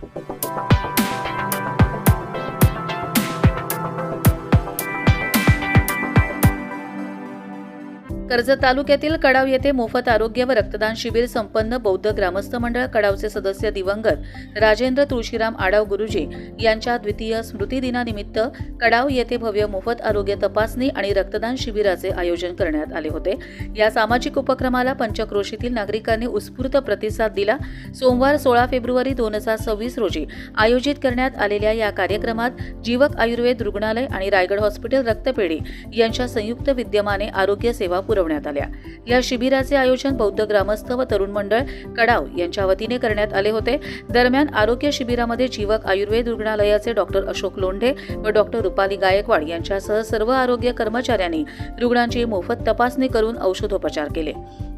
Thank you. Karjat तालुक्यातील कडाव येथे मोफत आरोग्य व रक्तदान शिबिर संपन्न बौद्ध ग्रामस्थ मंडळ कडावचे सदस्य दिवंगत राजेंद्र तुळशीराम आडाव गुरुजी यांच्या द्वितीय स्मृती दिनानिमित्त कडाव येथे भव्य मोफत आरोग्य तपासणी आणि रक्तदान शिबिराचे आयोजन करण्यात आले होते. या सामाजिक उपक्रमाला पंचक्रोशीतील नागरिकांनी उत्स्फूर्त प्रतिसाद दिला. सोमवार सोळा फेब्रुवारी दोन हजार सव्वीस रोजी आयोजित करण्यात आलेल्या या कार्यक्रमात जीवक आयुर्वेद रुग्णालय आणि रायगड हॉस्पिटल रक्तपेढी यांच्या संयुक्त विद्यमाने आरोग्य सेवा पुरवण्यात आल्या. या शिबिराचे आयोजन बौद्ध ग्रामस्थ व तरुण मंडळ कडाव यांच्या वतीने करण्यात आले होते. दरम्यान आरोग्य शिबिरामध्ये जीवक आयुर्वेद रुग्णालयाचे डॉक्टर अशोक लोंढे व डॉक्टर रुपाली गायकवाड यांच्यासह सर्व आरोग्य कर्मचाऱ्यांनी रुग्णांची मोफत तपासणी करून औषधोपचार केले.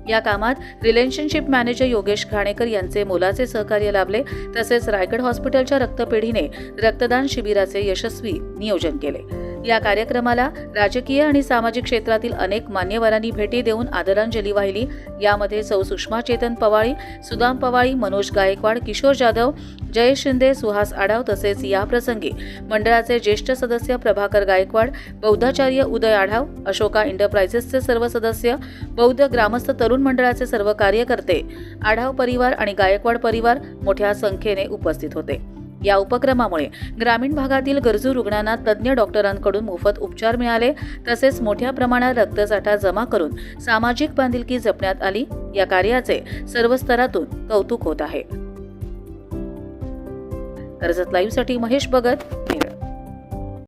या कामात रिलेशनशिप मॅनेजर योगेश घाणेकर यांचे मोलाचे सहकार्य लाभले. तसेच रायगड हॉस्पिटलच्या रक्तपेढीने रक्तदान शिबिराचे यशस्वी नियोजन केले. या कार्यक्रमाला राजकीय आणि सामाजिक क्षेत्रातील अनेक मान्यवरांनी भेटी देऊन आदरांजली वाहिली. यामध्ये सौ सुषमा चेतन पवाळी सुदाम पवाळी मनोज गायकवाड किशोर जाधव जयेश शिंदे सुहास आढाव तसेच या प्रसंगी मंडळाचे ज्येष्ठ सदस्य प्रभाकर गायकवाड बौद्धाचार्य उदय आढाव अशोका इंटरप्राइजेसचे सर्व सदस्य बौद्ध ग्रामस्थ तरुण मंडळाचे सर्व कार्यकर्ते आढाव परिवार आणि गायकवाड परिवार मोठ्या संख्येने उपस्थित होते. या उपक्रमामुळे ग्रामीण भागातील गरजू रुग्णांना तज्ज्ञ डॉक्टरांकडून मोफत उपचार मिळाले. तसेच मोठ्या प्रमाणात रक्तसाठा जमा करून सामाजिक बांधिलकी जपण्यात आली. या कार्याचे सर्व स्तरातून कौतुक होत आहे. कर्जत लाईव्हसाठी महेश भगत